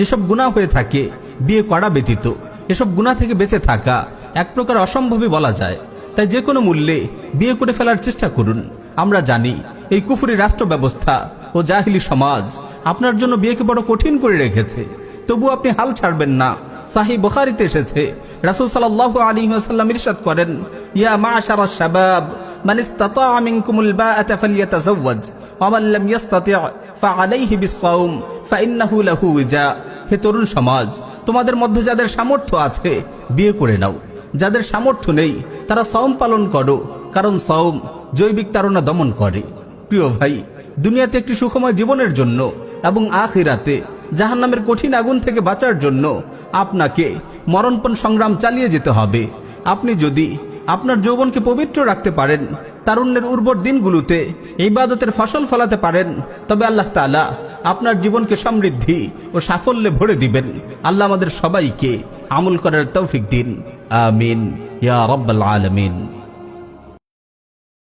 যেসব গুণা হয়ে থাকে, বিয়ে করা ব্যতীত। এসব গুণা থেকে বেঁচে থাকা এক প্রকার অসম্ভবই বলা যায়। তাই যে কোনো মূল্যে বিয়ে করে ফেলার চেষ্টা করুন। আমরা জানি, এই কুফুরি রাষ্ট্র ব্যবস্থা ও জাহিলি সমাজ আপনার জন্য বিয়েকে বড় কঠিন করে রেখেছে। তবু আপনি হাল ছাড়বেন না। সাহি বুখারিতে এসেছে, রাসূল সাল্লাল্লাহু আলাইহি ওয়াসাল্লাম ইরশাদ করেন, ইয়া মাশারা শাবাব মান ইসতাতাআ মিনকুমুল বাআতা ফালইয়াতাযাওয়াজ ওয়া মান লাম ইসতাতি' ফাআলাইহি বিস-সাওম ফাইন্নাহু লাহু উজা। হে তরুণ সমাজ, তোমাদের মধ্যে যাদের সামর্থ্য আছে, বিয়ে করে নাও। যাদের সামর্থ্য নেই, তারা সওম পালন করো, কারণ সওম জৈবিক তাড়না দমন করে। প্রিয় ভাই, দুনিয়াতে একটি সুখময় জীবনের জন্য এবং আখিরাতে জাহান্নামের কঠিন আগুন থেকে বাঁচার জন্য আপনাকে মরণপণ সংগ্রাম চালিয়ে যেতে হবে। আপনি যদি আপনার যৌবনকে পবিত্র রাখতে পারেন, তারুণ্যের উর্বর দিনগুলোতে ইবাদতের ফসল ফলাতে পারেন, তবে আল্লাহ তাআলা আপনার জীবনকে সমৃদ্ধি ও সাফল্যে ভরে দিবেন। আল্লাহ আমাদের সবাইকে আমল করার তৌফিক দিন। আমিন। ইয়া রব্বাল আলামিন।